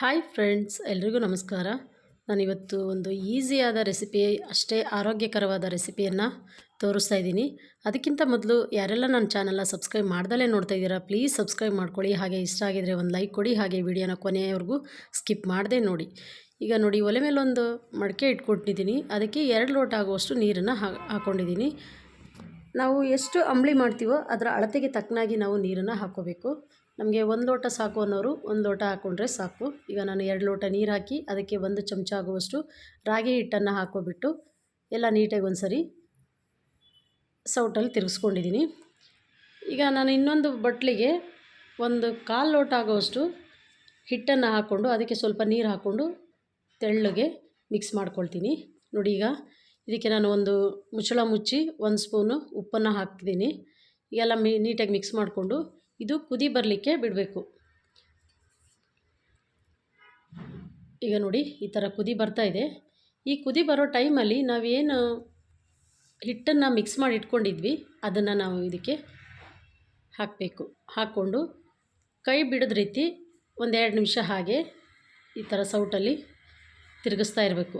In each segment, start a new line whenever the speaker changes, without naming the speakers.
Hi friends, ಎಲ್ರಿಗೂ ನಮಸ್ಕಾರ. ನಾನಿವತ್ತು ಒಂದು ಈಸಿಯಾದ ರೆಸಿಪಿ, ಅಷ್ಟೇ ಆರೋಗ್ಯಕರವಾದ ರೆಸಿಪಿಯನ್ನು ತೋರಿಸ್ತಾ ಇದ್ದೀನಿ. ಅದಕ್ಕಿಂತ ಮೊದಲು ಯಾರೆಲ್ಲ ನನ್ನ ಚಾನಲ್ನ ಸಬ್ಸ್ಕ್ರೈಬ್ ಮಾಡ್ದಲೇ ನೋಡ್ತಾ ಇದ್ದೀರಾ, ಪ್ಲೀಸ್ ಸಬ್ಸ್ಕ್ರೈಬ್ ಮಾಡ್ಕೊಳ್ಳಿ. ಹಾಗೆ ಇಷ್ಟ ಆಗಿದರೆ ಒಂದು ಲೈಕ್ ಕೊಡಿ, ಹಾಗೆ ವಿಡಿಯೋನ ಕೊನೆಯವರೆಗೂ ಸ್ಕಿಪ್ ಮಾಡದೆ ನೋಡಿ. ಈಗ ನೋಡಿ, ಒಲೆ ಮೇಲೆ ಒಂದು ಮಡಿಕೆ ಇಟ್ಕೊಟ್ಟಿದ್ದೀನಿ. ಅದಕ್ಕೆ ಎರಡು ಲೋಟ ಆಗುವಷ್ಟು ನೀರನ್ನು ಹಾಕೊಂಡಿದ್ದೀನಿ. ನಾವು ಎಷ್ಟು ಅಂಬಳಿ ಮಾಡ್ತೀವೋ ಅದರ ಅಳತೆಗೆ ತಕ್ಕನಾಗಿ ನಾವು ನೀರನ್ನು ಹಾಕ್ಕೋಬೇಕು. ನಮಗೆ ಒಂದು ಲೋಟ ಸಾಕು ಅನ್ನೋರು ಒಂದು ಲೋಟ ಹಾಕ್ಕೊಂಡ್ರೆ ಸಾಕು. ಈಗ ನಾನು ಎರಡು ಲೋಟ ನೀರು ಹಾಕಿ ಅದಕ್ಕೆ ಒಂದು ಚಮಚ ಆಗುವಷ್ಟು ರಾಗಿ ಹಿಟ್ಟನ್ನು ಹಾಕೋಬಿಟ್ಟು ಎಲ್ಲ ನೀಟಾಗಿ ಒಂದು ಸರಿ ಸೌಟಲ್ಲಿ ತಿರುಗಿಸ್ಕೊಂಡಿದ್ದೀನಿ. ಈಗ ನಾನು ಇನ್ನೊಂದು ಬಟ್ಲಿಗೆ ಒಂದು ಕಾಲು ಲೋಟ ಆಗುವಷ್ಟು ಹಿಟ್ಟನ್ನು ಹಾಕ್ಕೊಂಡು ಅದಕ್ಕೆ ಸ್ವಲ್ಪ ನೀರು ಹಾಕ್ಕೊಂಡು ತೆಳ್ಳಗೆ ಮಿಕ್ಸ್ ಮಾಡ್ಕೊಳ್ತೀನಿ. ನೋಡಿ ಈಗ ಇದಕ್ಕೆ ನಾನು ಒಂದು ಮುಚ್ಚಳ ಮುಚ್ಚಿ ಒಂದು ಸ್ಪೂನು ಉಪ್ಪನ್ನು ಹಾಕ್ತೀನಿ. ಎಲ್ಲ ಮಿ ನೀಟಾಗಿ ಮಿಕ್ಸ್ ಮಾಡಿಕೊಂಡು ಇದು ಕುದಿ ಬರಲಿಕ್ಕೆ ಬಿಡಬೇಕು. ಈಗ ನೋಡಿ ಈ ಥರ ಕುದಿ ಬರ್ತಾ ಇದೆ. ಈ ಕುದಿ ಬರೋ ಟೈಮಲ್ಲಿ ನಾವೇನು ಹಿಟ್ಟನ್ನು ಮಿಕ್ಸ್ ಮಾಡಿ ಇಟ್ಕೊಂಡಿದ್ವಿ, ಅದನ್ನು ನಾವು ಇದಕ್ಕೆ ಹಾಕಬೇಕು. ಹಾಕ್ಕೊಂಡು ಕೈ ಬಿಡದ ರೀತಿ ಒಂದೆರಡು ನಿಮಿಷ ಹಾಗೆ ಈ ಥರ ಸೌಟಲ್ಲಿ ತಿರುಗಿಸ್ತಾ ಇರಬೇಕು.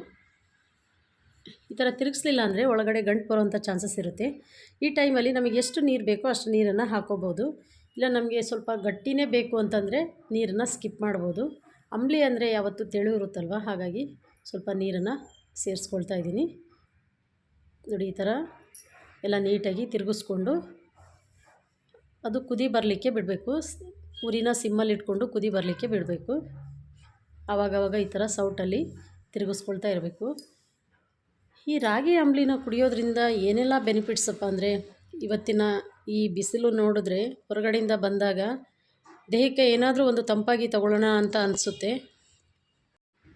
ಈ ಥರ ತಿರುಗಿಸ್ಲಿಲ್ಲ ಅಂದರೆ ಒಳಗಡೆ ಗಂಟು ಬರುವಂಥ ಚಾನ್ಸಸ್ ಇರುತ್ತೆ. ಈ ಟೈಮಲ್ಲಿ ನಮಗೆ ಎಷ್ಟು ನೀರು ಬೇಕೋ ಅಷ್ಟು ನೀರನ್ನು ಹಾಕೋಬೋದು. ಇಲ್ಲ, ನಮಗೆ ಸ್ವಲ್ಪ ಗಟ್ಟಿನೇ ಬೇಕು ಅಂತಂದರೆ ನೀರನ್ನು ಸ್ಕಿಪ್ ಮಾಡ್ಬೋದು. ಅಂಬ್ಲಿ ಅಂದರೆ ಯಾವತ್ತು ತೆಳು ಇರುತ್ತಲ್ವ? ಹಾಗಾಗಿ ಸ್ವಲ್ಪ ನೀರನ್ನು ಸೇರಿಸ್ಕೊಳ್ತಾ ಇದ್ದೀನಿ. ನೋಡಿ, ಈ ಥರ ಎಲ್ಲ ನೀಟಾಗಿ ತಿರುಗಿಸ್ಕೊಂಡು ಅದು ಕುದಿ ಬರಲಿಕ್ಕೆ ಬಿಡಬೇಕು. ಉರಿನ ಸಿಮ್ಮಲ್ಲಿ ಇಟ್ಕೊಂಡು ಕುದಿ ಬರಲಿಕ್ಕೆ ಬಿಡಬೇಕು. ಆವಾಗವಾಗ ಈ ಥರ ಸೌಟಲ್ಲಿ ತಿರುಗಿಸ್ಕೊಳ್ತಾ ಇರಬೇಕು. ಈ ರಾಗಿ ಅಂಬ್ಲಿನ ಕುಡಿಯೋದ್ರಿಂದ ಏನೆಲ್ಲ ಬೆನಿಫಿಟ್ಸಪ್ಪ ಅಂದರೆ ಇವತ್ತಿನ ಈ ಬಿಸಿಲು ನೋಡಿದ್ರೆ ಹೊರಗಡೆಯಿಂದ ಬಂದಾಗ ದೇಹಕ್ಕೆ ಏನಾದರೂ ಒಂದು ತಂಪಾಗಿ ತಗೊಳ್ಳೋಣ ಅಂತ ಅನಿಸುತ್ತೆ.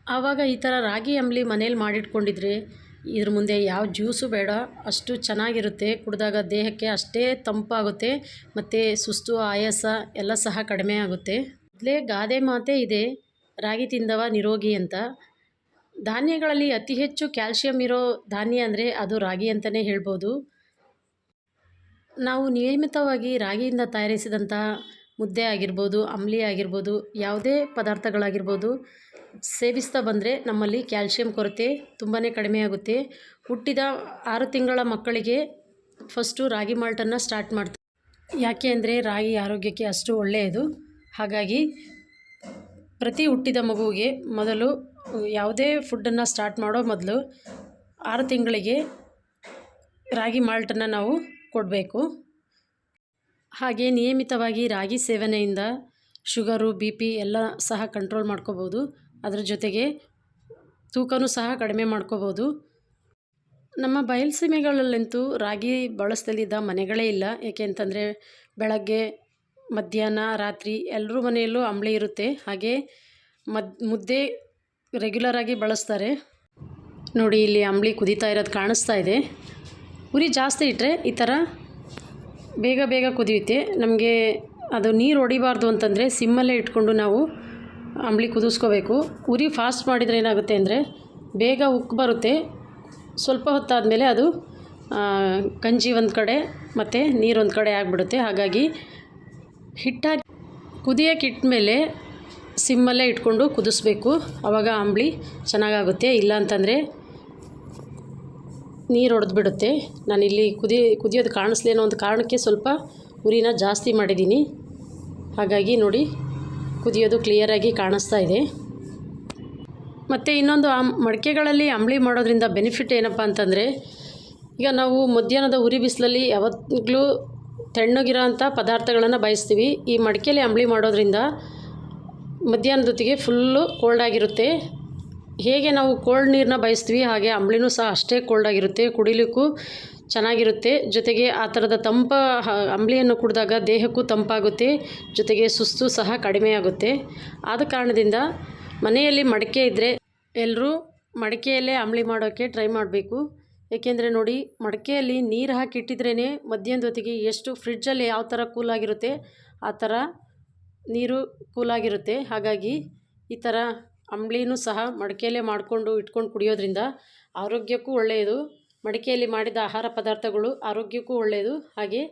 ಆವಾಗ ಈ ಥರ ರಾಗಿ ಅಂಬಲಿ ಮನೇಲಿ ಮಾಡಿಟ್ಕೊಂಡಿದ್ರೆ ಇದ್ರ ಮುಂದೆ ಯಾವ ಜ್ಯೂಸು ಬೇಡ, ಅಷ್ಟು ಚೆನ್ನಾಗಿರುತ್ತೆ, ಕುಡಿದಾಗ ದೇಹಕ್ಕೆ ಅಷ್ಟೇ ತಂಪಾಗುತ್ತೆ, ಮತ್ತು ಸುಸ್ತು, ಆಯಾಸ ಎಲ್ಲ ಸಹ ಕಡಿಮೆ ಆಗುತ್ತೆ. ಮೊದಲೇ ಗಾದೆ ಮಾತೆ ಇದೆ, ರಾಗಿ ತಿಂದವ ನಿರೋಗಿ ಅಂತ. ಧಾನ್ಯಗಳಲ್ಲಿ ಅತಿ ಹೆಚ್ಚು ಕ್ಯಾಲ್ಶಿಯಂ ಇರೋ ಧಾನ್ಯ ಅಂದರೆ ಅದು ರಾಗಿ ಅಂತಲೇ ಹೇಳ್ಬೋದು. ನಾವು ನಿಯಮಿತವಾಗಿ ರಾಗಿಯಿಂದ ತಯಾರಿಸಿದಂತಹ ಮುದ್ದೆ ಆಗಿರ್ಬೋದು, ಅಂಬ್ಲಿ ಆಗಿರ್ಬೋದು, ಯಾವುದೇ ಪದಾರ್ಥಗಳಾಗಿರ್ಬೋದು, ಸೇವಿಸ್ತಾ ಬಂದರೆ ನಮ್ಮಲ್ಲಿ ಕ್ಯಾಲ್ಶಿಯಂ ಕೊರತೆ ತುಂಬಾ ಕಡಿಮೆ ಆಗುತ್ತೆ. ಹುಟ್ಟಿದ ಆರು ತಿಂಗಳ ಮಕ್ಕಳಿಗೆ ಫಸ್ಟು ರಾಗಿ ಮಾಲ್ಟನ್ನು ಸ್ಟಾರ್ಟ್ ಮಾಡ್ತಾರೆ ಯಾಕೆ ಅಂದರೆ ರಾಗಿ ಆರೋಗ್ಯಕ್ಕೆ ಅಷ್ಟು ಒಳ್ಳೆಯದು. ಹಾಗಾಗಿ ಪ್ರತಿ ಹುಟ್ಟಿದ ಮಗುವಿಗೆ ಮೊದಲು ಯಾವುದೇ ಫುಡ್ಡನ್ನು ಸ್ಟಾರ್ಟ್ ಮಾಡೋ ಮೊದಲು ಆರು ತಿಂಗಳಿಗೆ ರಾಗಿ ಮಾಲ್ಟನ್ನು ನಾವು ಕೊಡಬೇಕು. ಹಾಗೆ ನಿಯಮಿತವಾಗಿ ರಾಗಿ ಸೇವನೆಯಿಂದ ಶುಗರು, ಬಿ ಪಿ ಎಲ್ಲ ಸಹ ಕಂಟ್ರೋಲ್ ಮಾಡ್ಕೋಬೋದು. ಅದರ ಜೊತೆಗೆ ತೂಕನೂ ಸಹ ಕಡಿಮೆ ಮಾಡ್ಕೋಬೋದು. ನಮ್ಮ ಬಯಲುಸೀಮೆಗಳಲ್ಲಂತೂ ರಾಗಿ ಬಳಸ್ದಲ್ಲಿದ್ದ ಮನೆಗಳೇ ಇಲ್ಲ. ಏಕೆ ಅಂತಂದರೆ ಬೆಳಗ್ಗೆ, ಮಧ್ಯಾಹ್ನ, ರಾತ್ರಿ ಎಲ್ಲರೂ ಮನೆಯಲ್ಲೂ ಅಂಬಳಿ ಇರುತ್ತೆ. ಹಾಗೆ ಮದ್, ಮುದ್ದೆ ರೆಗ್ಯುಲರಾಗಿ ಬಳಸ್ತಾರೆ. ನೋಡಿ, ಇಲ್ಲಿ ಅಂಬಳಿ ಕುದೀತಾ ಇರೋದು ಕಾಣಿಸ್ತಾ ಇದೆ. ಉರಿ ಜಾಸ್ತಿ ಇಟ್ಟರೆ ಈ ಥರ ಬೇಗ ಬೇಗ ಕುದಿಯುತ್ತೆ. ನಮಗೆ ಅದು ನೀರು ಹೊಡಿಬಾರ್ದು ಅಂತಂದರೆ ಸಿಮ್ಮಲ್ಲೇ ಇಟ್ಕೊಂಡು ನಾವು ಅಂಬಳಿ ಕುದಿಸ್ಕೋಬೇಕು. ಉರಿ ಫಾಸ್ಟ್ ಮಾಡಿದರೆ ಏನಾಗುತ್ತೆ ಅಂದರೆ ಬೇಗ ಉಕ್ಕು ಬರುತ್ತೆ. ಸ್ವಲ್ಪ ಹೊತ್ತಾದಮೇಲೆ ಅದು ಗಂಜಿ ಒಂದು ಕಡೆ ಮತ್ತು ನೀರು ಒಂದು ಕಡೆ ಆಗಿಬಿಡುತ್ತೆ. ಹಾಗಾಗಿ ಹಿಟ್ಟಾಗಿ ಕುದಿಯೋಕೆ ಇಟ್ಟ ಸಿಮ್ಮಲ್ಲೇ ಇಟ್ಕೊಂಡು ಕುದಿಸ್ಬೇಕು. ಆವಾಗ ಅಂಬಳಿ ಚೆನ್ನಾಗಾಗುತ್ತೆ. ಇಲ್ಲ ಅಂತಂದರೆ ನೀರು ಹೊಡೆದ್ಬಿಡುತ್ತೆ ನಾನಿಲ್ಲಿ ಕುದಿ, ಕುದಿಯೋದು ಕಾಣಿಸ್ಲೇ ಅನ್ನೋ ಒಂದು ಕಾರಣಕ್ಕೆ ಸ್ವಲ್ಪ ಉರಿನ ಜಾಸ್ತಿ ಮಾಡಿದ್ದೀನಿ ಹಾಗಾಗಿ ನೋಡಿ, ಕುದಿಯೋದು ಕ್ಲಿಯರಾಗಿ ಕಾಣಿಸ್ತಾ ಇದೆ. ಮತ್ತು ಇನ್ನೊಂದು, ಆ ಮಡಿಕೆಗಳಲ್ಲಿ ಅಂಬಳಿ ಮಾಡೋದ್ರಿಂದ ಬೆನಿಫಿಟ್ ಏನಪ್ಪ ಅಂತಂದರೆ, ಈಗ ನಾವು ಮಧ್ಯಾಹ್ನದ ಉರಿ ಬಿಸಿಲಲ್ಲಿ ಯಾವಾಗಲೂ ತಣ್ಣಗಿರೋ ಅಂಥ ಪದಾರ್ಥಗಳನ್ನು ಬಯಸ್ತೀವಿ. ಈ ಮಡಿಕೆಯಲ್ಲಿ ಅಂಬಳಿ ಮಾಡೋದ್ರಿಂದ ಮಧ್ಯಾಹ್ನದೊತ್ತಿಗೆ ಫುಲ್ಲು ಕೋಲ್ಡಾಗಿರುತ್ತೆ ಹೇಗೆ ನಾವು ಕೋಲ್ಡ್ ನೀರನ್ನ ಬಯಸ್ತೀವಿ, ಹಾಗೆ ಅಂಬ್ಲಿನೂ ಸಹ ಅಷ್ಟೇ ಕೋಲ್ಡ್ ಆಗಿರುತ್ತೆ, ಕುಡಿಲಿಕ್ಕೂ ಚೆನ್ನಾಗಿರುತ್ತೆ. ಜೊತೆಗೆ ಆ ಥರದ ತಂಪ ಅಂಬ್ಲಿಯನ್ನು ಕುಡಿದಾಗ ದೇಹಕ್ಕೂ ತಂಪಾಗುತ್ತೆ, ಜೊತೆಗೆ ಸುಸ್ತು ಸಹ ಕಡಿಮೆಯಾಗುತ್ತೆ ಆದ ಕಾರಣದಿಂದ ಮನೆಯಲ್ಲಿ ಮಡಿಕೆ ಇದ್ದರೆ ಎಲ್ಲರೂ ಮಡಿಕೆಯಲ್ಲೇ ಅಂಬ್ಲಿ ಮಾಡೋಕ್ಕೆ ಟ್ರೈ ಮಾಡಬೇಕು. ಏಕೆಂದರೆ ನೋಡಿ, ಮಡಿಕೆಯಲ್ಲಿ ನೀರು ಹಾಕಿಟ್ಟಿದ್ರೇ ಮಧ್ಯಾಹ್ನದೊತ್ತಿಗೆ ಎಷ್ಟು ಫ್ರಿಡ್ಜಲ್ಲಿ ಯಾವ ಥರ ಕೂಲಾಗಿರುತ್ತೆ ಆ ಥರ ನೀರು ಕೂಲಾಗಿರುತ್ತೆ ಹಾಗಾಗಿ ಈ ಥರ ಅಂಬ್ಲಿನೂ ಸಹ ಮಡಿಕೆಯಲ್ಲೇ ಮಾಡಿಕೊಂಡು ಇಟ್ಕೊಂಡು ಕುಡಿಯೋದ್ರಿಂದ ಆರೋಗ್ಯಕ್ಕೂ ಒಳ್ಳೆಯದು ಮಡಿಕೆಯಲ್ಲಿ ಮಾಡಿದ ಆಹಾರ ಪದಾರ್ಥಗಳು ಆರೋಗ್ಯಕ್ಕೂ ಒಳ್ಳೆಯದು ಹಾಗೆ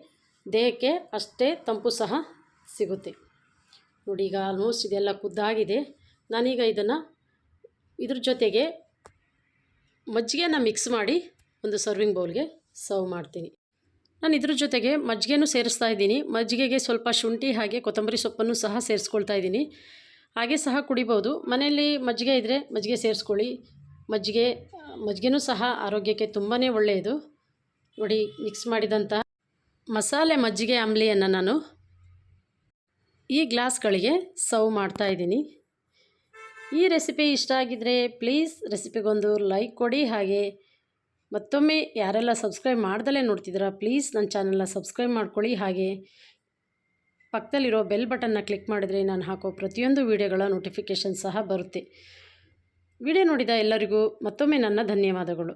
ದೇಹಕ್ಕೆ ಅಷ್ಟೇ ತಂಪು ಸಹ ಸಿಗುತ್ತೆ. ನೋಡಿ, ಈಗ ಆಲ್ಮೋಸ್ಟ್ ಇದೆಲ್ಲ ಕುದ್ದಾಗಿದೆ ನಾನೀಗ ಇದನ್ನು ಇದ್ರ ಜೊತೆಗೆ ಮಜ್ಜಿಗೆನ ಮಿಕ್ಸ್ ಮಾಡಿ ಒಂದು ಸರ್ವಿಂಗ್ ಬೌಲ್ಗೆ ಸರ್ವ್ ಮಾಡ್ತೀನಿ. ನಾನು ಇದ್ರ ಜೊತೆಗೆ ಮಜ್ಜಿಗೆನೂ ಸೇರಿಸ್ತಾ ಇದ್ದೀನಿ. ಮಜ್ಜಿಗೆಗೆ ಸ್ವಲ್ಪ ಶುಂಠಿ ಹಾಗೆ ಕೊತ್ತಂಬರಿ ಸೊಪ್ಪನ್ನು ಸಹ ಸೇರಿಸ್ಕೊಳ್ತಾ ಇದ್ದೀನಿ. ಹಾಗೆ ಸಹ ಕುಡಿಬೋದು. ಮನೆಯಲ್ಲಿ ಮಜ್ಜಿಗೆ ಇದ್ದರೆ ಮಜ್ಜಿಗೆ ಸೇರಿಸ್ಕೊಳ್ಳಿ. ಮಜ್ಜಿಗೆ, ಮಜ್ಜಿಗೆನೂ ಸಹ ಆರೋಗ್ಯಕ್ಕೆ ತುಂಬಾ ಒಳ್ಳೆಯದು. ನೋಡಿ ಮಿಕ್ಸ್ ಮಾಡಿದಂಥ ಮಸಾಲೆ ಮಜ್ಜಿಗೆ ಅಂಬ್ಲಿಯನ್ನು ನಾನು ಈ ಗ್ಲಾಸ್ಗಳಿಗೆ ಸರ್ವ್ ಮಾಡ್ತಾ ಇದ್ದೀನಿ. ಈ ರೆಸಿಪಿ ಇಷ್ಟ ಆಗಿದ್ದರೆ ಪ್ಲೀಸ್ ರೆಸಿಪಿಗೊಂದು ಲೈಕ್ ಕೊಡಿ. ಹಾಗೆ ಮತ್ತೊಮ್ಮೆ ಯಾರೆಲ್ಲ ಸಬ್ಸ್ಕ್ರೈಬ್ ಮಾಡ್ದಲೇ ನೋಡ್ತಿದ್ದೀರಾ, ಪ್ಲೀಸ್ ನನ್ನ ಚಾನಲ್ನ ಸಬ್ಸ್ಕ್ರೈಬ್ ಮಾಡ್ಕೊಳ್ಳಿ. ಹಾಗೆ ಪಕ್ಕದಲ್ಲಿರೋ ಬೆಲ್ ಬಟನ್ನ ಕ್ಲಿಕ್ ಮಾಡಿದರೆ ನಾನು ಹಾಕೋ ಪ್ರತಿಯೊಂದು ವಿಡಿಯೋಗಳ ನೋಟಿಫಿಕೇಷನ್ ಸಹ ಬರುತ್ತೆ. ವಿಡಿಯೋ ನೋಡಿದ ಎಲ್ಲರಿಗೂ ಮತ್ತೊಮ್ಮೆ ನನ್ನ ಧನ್ಯವಾದಗಳು.